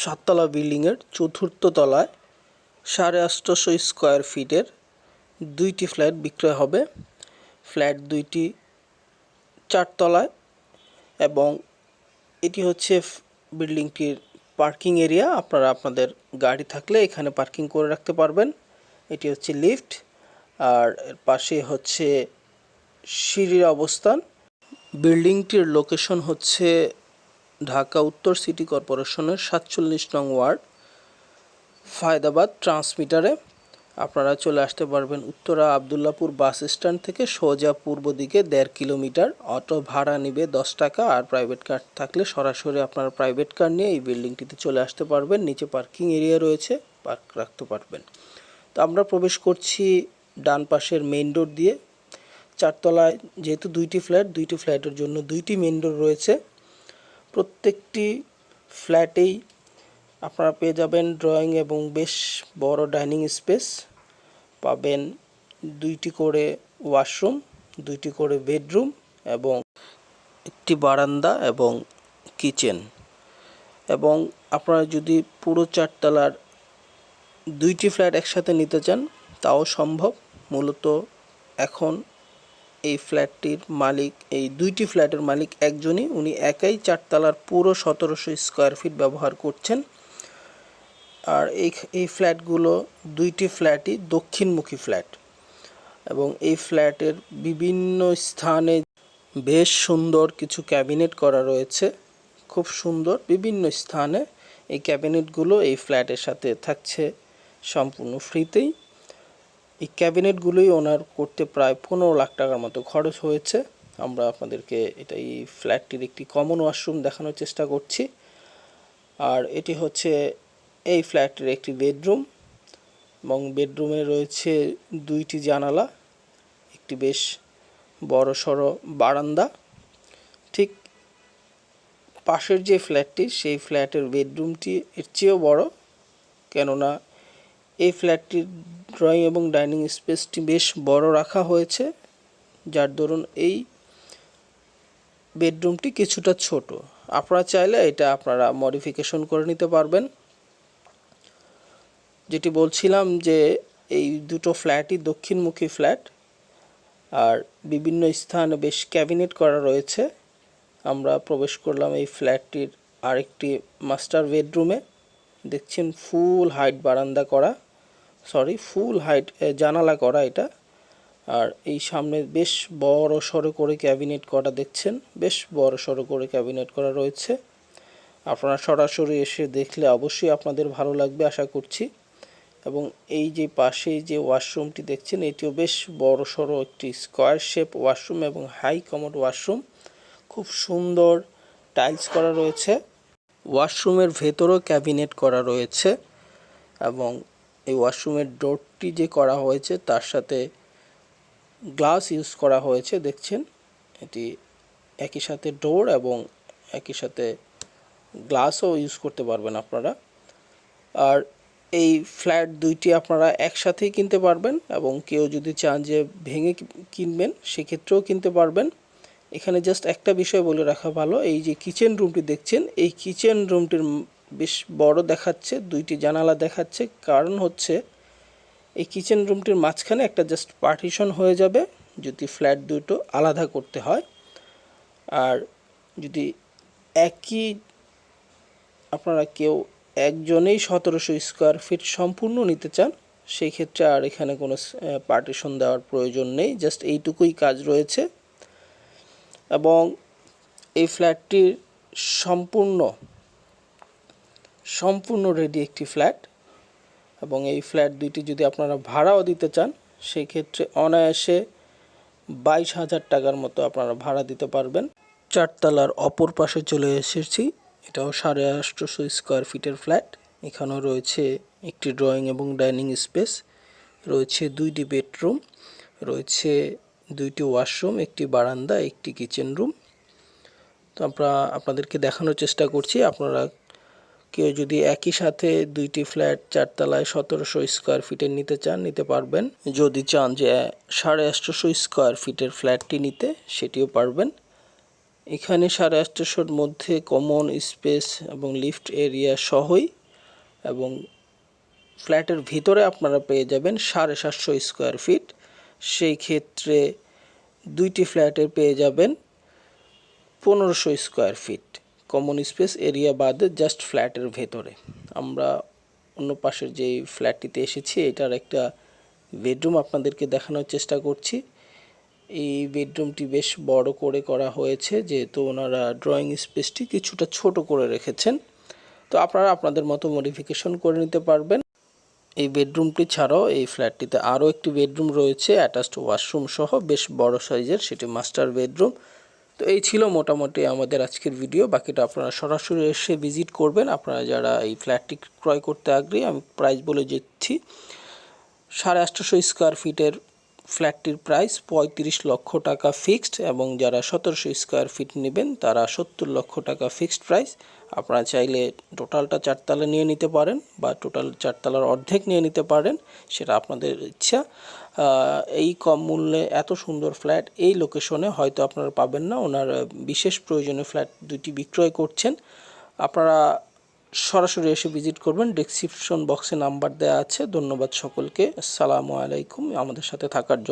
সাততলা বিল্ডিংয়ের চতুর্থ তলায় সাড়ে আটশোশো স্কোয়ার ফিটের দুইটি ফ্ল্যাট বিক্রয় হবে। ফ্ল্যাট দুইটি চারতলায় এবং এটি হচ্ছে বিল্ডিংটির পার্কিং এরিয়া। আপনারা আপনাদের গাড়ি থাকলে এখানে পার্কিং করে রাখতে পারবেন। এটি হচ্ছে লিফট। আর এর পাশে হচ্ছে সিঁড়ির অবস্থান। বিল্ডিংটির লোকেশন হচ্ছে ঢাকা উত্তর সিটি কর্পোরেশনের সাতচল্লিশ নং ওয়ার্ড, ফায়দাবাদ ট্রান্সমিটারে। আপনারা চলে আসতে পারবেন উত্তরা আবদুল্লাপুর বাস স্ট্যান্ড থেকে সোজা পূর্ব দিকে দেড় কিলোমিটার। অটো ভাড়া নেবে দশ টাকা আর প্রাইভেট কার থাকলে সরাসরি আপনার প্রাইভেট কার নিয়ে এই বিল্ডিংটিতে চলে আসতে পারবেন। নিচে পার্কিং এরিয়া রয়েছে, পার্ক রাখতে পারবেন। তো আমরা প্রবেশ করছি ডান পাশের মেইন ডোর দিয়ে। চারতলায় যেহেতু দুইটি ফ্ল্যাট, দুইটি ফ্ল্যাটের জন্য দুইটি মেইন ডোর রয়েছে। প্রত্যেকটি ফ্ল্যাটেই আপনারা পেয়ে যাবেন ড্রয়িং এবং বেশ বড় ডাইনিং স্পেস। পাবেন দুইটি করে ওয়াশরুম, দুইটি করে বেডরুম এবং একটি বারান্দা এবং কিচেন। এবং আপনারা যদি পুরো চারতলার দুইটি ফ্ল্যাট একসাথে নিতে চান, তাও সম্ভব। মূলত এখন এই ফ্ল্যাটটির মালিক, এই দুইটি ফ্ল্যাটের মালিক একজনই। উনি একাই চারতলার পুরো সতেরোশো স্কোয়ার ফিট ব্যবহার করছেন। আর এই এই ফ্ল্যাটগুলো দুইটি ফ্ল্যাটই দক্ষিণমুখী ফ্ল্যাট। এবং এই ফ্ল্যাটের বিভিন্ন স্থানে বেশ সুন্দর কিছু ক্যাবিনেট করা রয়েছে। খুব সুন্দর বিভিন্ন স্থানে এই ক্যাবিনেটগুলো এই ফ্ল্যাটের সাথে থাকছে সম্পূর্ণ ফ্রিতেই। এই ক্যাবিনেটগুলোই ওনার করতে প্রায় পনেরো লাখ টাকার মতো খরচ হয়েছে। আমরা আপনাদেরকে এটা এই ফ্ল্যাটটির একটি কমন ওয়াশরুম দেখানোর চেষ্টা করছি। আর এটি হচ্ছে এই ফ্ল্যাটের একটি বেডরুম এবং বেডরুমে রয়েছে দুইটি জানালা, একটি বেশ বড় সড়ো বারান্দা। ঠিক পাশের যে ফ্ল্যাটটি, সেই ফ্ল্যাটের বেডরুমটি এর চেয়েও বড়। কেননা এই ফ্ল্যাটটির ড্রয়িং এবং ডাইনিং স্পেসটি বেশ বড় রাখা হয়েছে, যার দরুন এই বেডরুমটি কিছুটা ছোট। আপনারা চাইলে এটা আপনারা মডিফিকেশন করে নিতে পারবেন। যেটি বলছিলাম যে এই দুটো ফ্ল্যাটই দক্ষিণমুখী ফ্ল্যাট, আর বিভিন্ন স্থানে বেশ ক্যাবিনেট করা রয়েছে। আমরা প্রবেশ করলাম এই ফ্ল্যাটটির আরেকটি মাস্টার বেডরুমে। দেখছেন ফুল হাইট বারান্দা করা। সরি ফুল হাইট জানালা করা এটা। আর এই সামনে বেশ বড় সড়ো করে ক্যাবিনেট করা দেখছেন। বেশ বড় সড়ো করে ক্যাবিনেট করা রয়েছে। আপনারা সরাসরি এসে দেখলে অবশ্যই আপনাদের ভালো লাগবে, আশা করছি। এবং এই যে পাশে যে ওয়াশরুমটি দেখছেন, এটিও বেশ বড় সড়ো একটি স্কোয়ার শেপ ওয়াশরুম এবং হাই কমোড ওয়াশরুম। খুব সুন্দর টাইলস করা রয়েছে। ওয়াশরুমের ভেতরও ক্যাবিনেট করা রয়েছে এবং এই ওয়াশরুমের ডোরটি যে করা হয়েছে, তার সাথে গ্লাস ইউজ করা হয়েছে, দেখছেন? এটি একই সাথে ডোর এবং একই সাথে গ্লাসও ইউজ করতে পারবেন আপনারা। আর এই ফ্ল্যাট দুইটি আপনারা একসাথেই কিনতে পারবেন এবং কেউ যদি চান যে ভেঙে কিনবেন, সেক্ষেত্রেও কিনতে পারবেন। এখানে জাস্ট একটা বিষয় বলে রাখা ভালো, এই যে কিচেন রুমটি দেখছেন, এই কিচেন রুমটির বেশ বড় দেখাচ্ছে, দুইটি জানালা দেখাচ্ছে। কারণ হচ্ছে, এই কিচেন রুমটির মাঝখানে একটা জাস্ট পার্টিশন হয়ে যাবে, যদি ফ্ল্যাট দুটো আলাদা করতে হয়। আর যদি একই, আপনারা কেউ একজনেই সতেরোশো স্কোয়ার ফিট সম্পূর্ণ নিতে চান সেই ক্ষেত্রে আর এখানে কোনো পার্টিশন দেওয়ার প্রয়োজন নেই। জাস্ট এইটুকুই কাজ রয়েছে। এবং এই ফ্ল্যাটটির সম্পূর্ণ সম্পূর্ণ রেডি একটি ফ্ল্যাট এবং এই ফ্ল্যাট দুইটি যদি আপনারা ভাড়াও দিতে চান সেই ক্ষেত্রে অনায়াসে বাইশ হাজার টাকার মতো আপনারা ভাড়া দিতে পারবেন। চারতলার অপর পাশে চলে এসেছি। এটাও সাড়ে আটশোশো স্কোয়ার ফিটের ফ্ল্যাট এখানেও রয়েছে একটি ড্রয়িং এবং ডাইনিং স্পেস রয়েছে দুইটি বেডরুম রয়েছে দুইটি ওয়াশরুম একটি বারান্দা, একটি কিচেন রুম তো আমরা আপনাদেরকে দেখানোর চেষ্টা করছি। আপনারা কেউ যদি একই সাথে দুইটি ফ্ল্যাট চারতলায় সতেরোশো স্কোয়ার ফিটের নিতে চান, নিতে পারবেন। যদি চান যে সাড়ে আটশোশো স্কোয়ার ফিটের ফ্ল্যাটটি নিতে, সেটিও পারবেন। এখানে সাড়ে আটশোর মধ্যে কমন স্পেস এবং লিফট এরিয়া সহই এবং ফ্ল্যাটের ভিতরে আপনারা পেয়ে যাবেন সাড়ে সাতশো স্কোয়ার ফিট। সেই ক্ষেত্রে দুইটি ফ্ল্যাটে পেয়ে যাবেন পনেরোশো square feet. Common space area বাদে জাস্ট ফ্ল্যাটের ভেতরে। আমরা অন্য পাশের যে ফ্ল্যাটটিতে এসেছি, এটার একটা বেডরুম আপনাদেরকে দেখানোর চেষ্টা করছি। এই বেডরুমটি বেশ বড় করে করা হয়েছে, যেহেতু ওনারা ড্রয়িং স্পেসটি কিছুটা ছোট করে রেখেছেন। তো আপনারা আপনাদের মতো মডিফিকেশন করে নিতে পারবেন। এই বেডরুমটি ছাড়াও এই ফ্ল্যাটটিতে আরও একটি বেডরুম রয়েছে অ্যাটাচড ওয়াশরুম সহ, বেশ বড় সাইজের সেটি মাস্টার বেডরুম তো এই ছিল মোটামুটি আমাদের আজকের ভিডিও বাকিটা আপনারা সরাসরি এসে ভিজিট করবেন। আপনারা যারা এই ফ্ল্যাটটি ক্রয় করতে আগ্রহী, আমি প্রাইস বলে দিচ্ছি। সাড়ে আটশোশো স্কোয়ার ফিটের ফ্ল্যাটটির প্রাইস পঁয়ত্রিশ লক্ষ টাকা ফিক্সড এবং যারা সতেরোশো স্কোয়ার ফিট নেবেন, তারা সত্তর লক্ষ টাকা ফিক্সড প্রাইস আপনারা চাইলে টোটালটা চারতলা নিয়ে নিতে পারেন বা টোটাল চারতলার অর্ধেক নিয়ে নিতে পারেন, সেটা আপনাদের ইচ্ছা। এই কম মূল্যে এত সুন্দর ফ্ল্যাট এই লোকেশনে হয়তো আপনারা পাবেন না। ওনার বিশেষ প্রয়োজনে ফ্ল্যাট দুটি বিক্রয় করছেন। আপনারা সরাসরি এসে ভিজিট করবেন। ডেসক্রিপশন বক্সে নাম্বার দেওয়া আছে। ধন্যবাদ সকলকে। আসসালামু আলাইকুম। আমাদের সাথে থাকার জন্য।